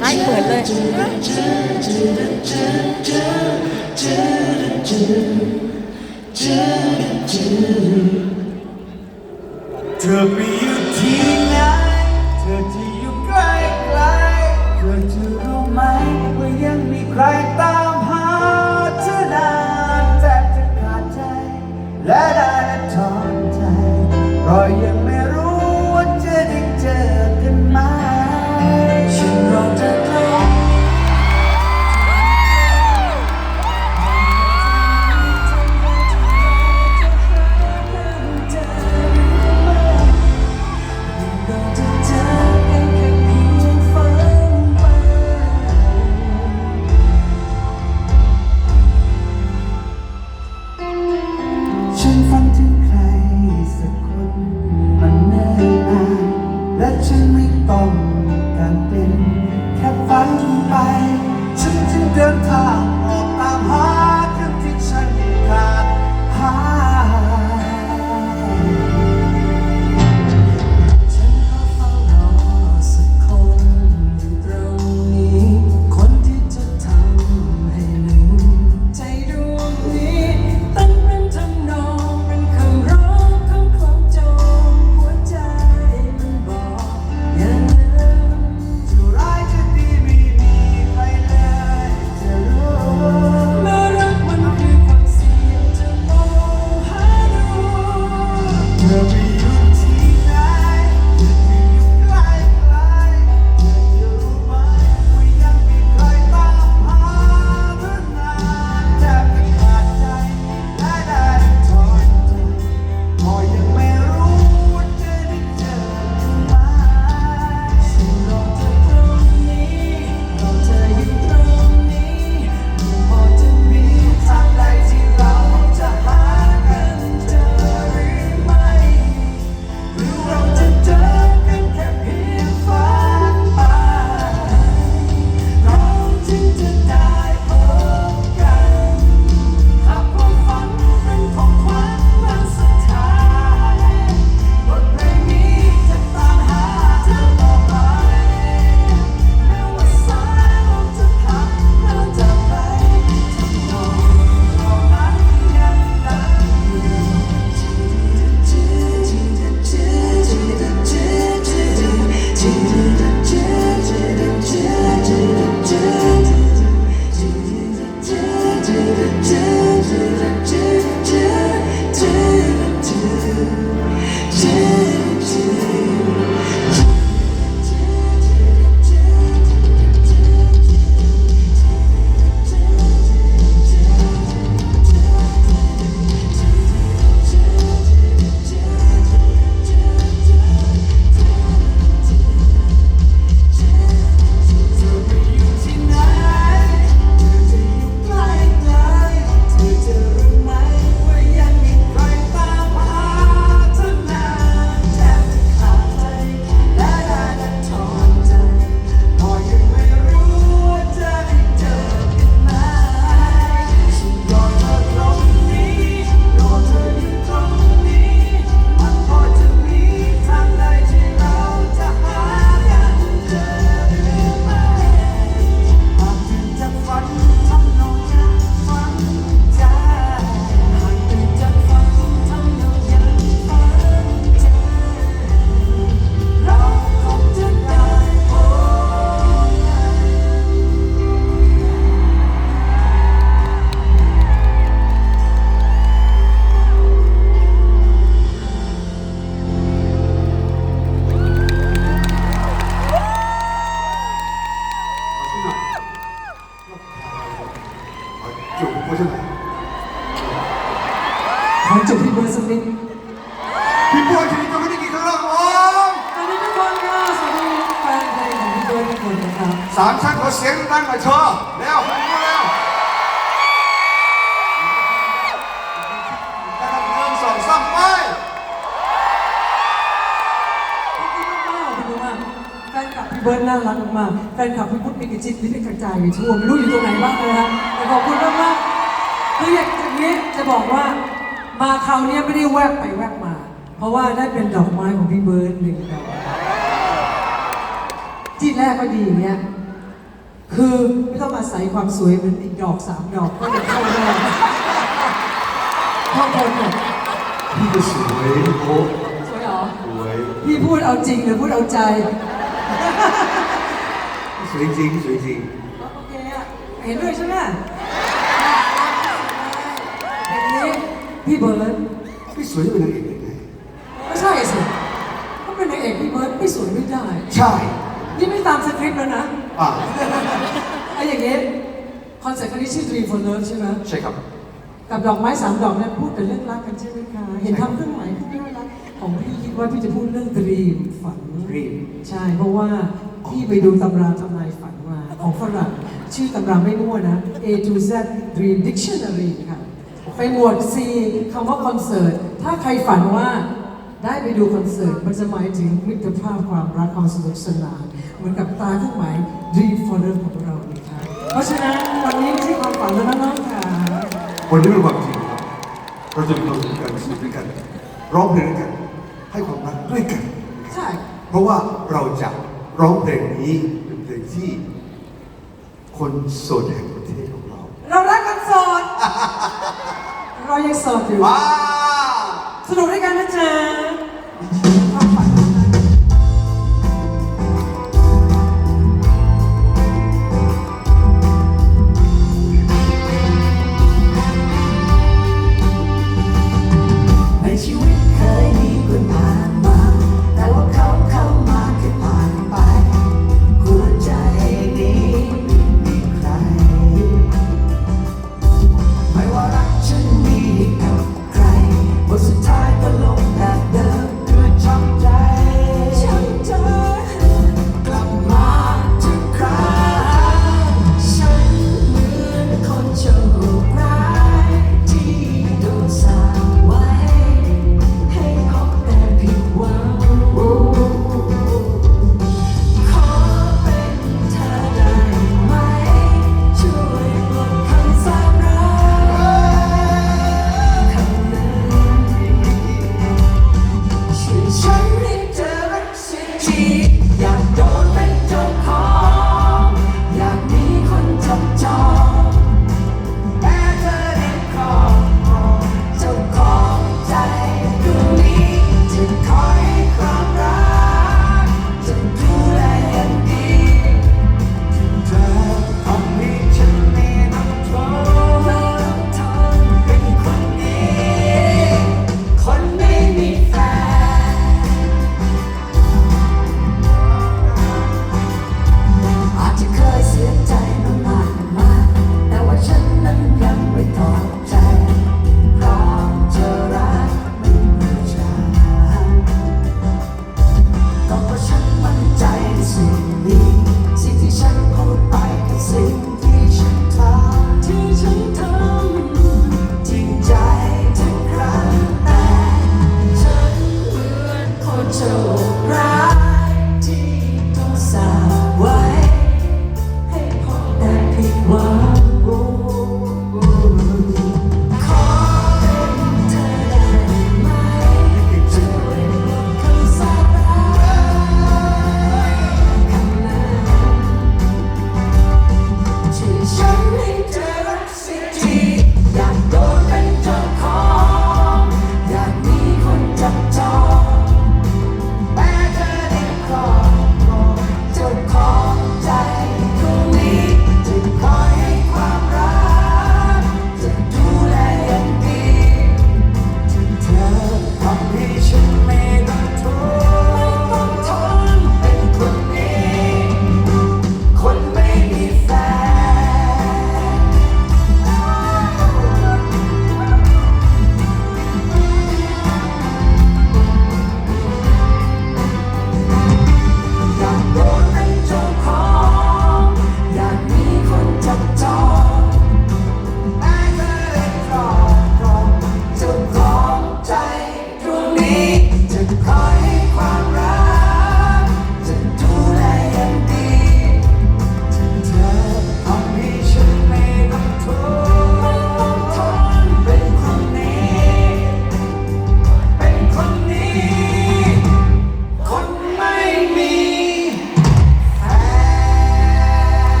ให้เปิดเลยเธอไปอยู่ที่ไหนเธอ คุสุรินพี่บัวชนิดก็ไม่ได้กินข้าวหรอกตอนนี้ทุกคนก็สวัสดแฟนเพลงของพี่บัวทุกคนนะครับสามชั้นขอเสียงดังหน่อเชอเร็วเร็วเร็วหนึ่งสองสามไปขอบคุณมากๆขอบคุณมากๆแฟนคลับพี่เบิร์ดน่ารักมากๆแฟนคลับพี่พุทธมีกิจจิตวิทยกระจายอยู่ทั่วไม่รู้อยู่ตรงไหนบ้างเลยนะแต่ขอบคุณมากๆคืออย่างนี้จะบอกว่า มาคราวนี้ไม่ได้แวบไปแวบมา เพราะว่าได้เป็นดอกไม้ของพี่เบิร์ดหนึ่งดอกที่แรกก็ดีอย่างเงี้ยคือไม่ต้องอาศัยความสวยเหมือนอีกดอกสามดอกก็ยังเข้าได้เข้าคนหมดพี่ก็สวยโอ้สวยเหรอสวยพี่พูดเอาจริงหรือพูดเอาใจ สวยจริงสวยจริงโอเคอะเห็นด้วยใช่ไหม พี่เบิร์ดพี่สวยจะเป็นนางเอกได้ไงไม่ใช่สิก็เป็นนางเอกพี่เบิร์ดไม่สวยไม่ได้ ใช่นี่ไม่ตามสคริปต์แล้วนะอะไอ้อย่างเงี้ยคอนเสิร์ตครั้งนี้ชื่อ Dream for Love ใช่ไหมใช่ครับกับดอกไม้สามดอกเนี่ยพูดแต่เรื่องรักกันใช่ไหมคะเห็นทำเครื่องหมายที่น่ารักของพี่คิดว่าพี่จะพูดเรื่อง Dream ฝัน Dream ใช่เพราะว่าพี่ไปดูตำราทำนายฝันมาของฝรั่งชื่อตำราไม่มั่วนะ A to Z Dream Dictionary ค่ะ ไปหมวด C คำว่าคอนเสิร์ต ถ้าใครฝันว่าได้ไปดูคอนเสิร์ต มันจะหมายถึงมิตรภาพความรักความสนุกสนาน เหมือนกับตาเครื่องหมาย Dream for Love ของเราเลยค่ะ เพราะฉะนั้นวันนี้ไม่ใช่ความฝันแล้วนะน้องค่ะ วันนี้เป็นความจริงครับ เราจะมีความสุขกันสนุกด้วยกัน ร้องเพลงด้วยกัน ให้ความรักด้วยกัน ใช่ เพราะว่าเราจะร้องเพลงนี้เป็นเพลงที่ คนโสดแห่งประเทศของเรา เรารักกันโสด เรายังโสดอยู่ ว้าว สนุกด้วยกันนะจ๊ะ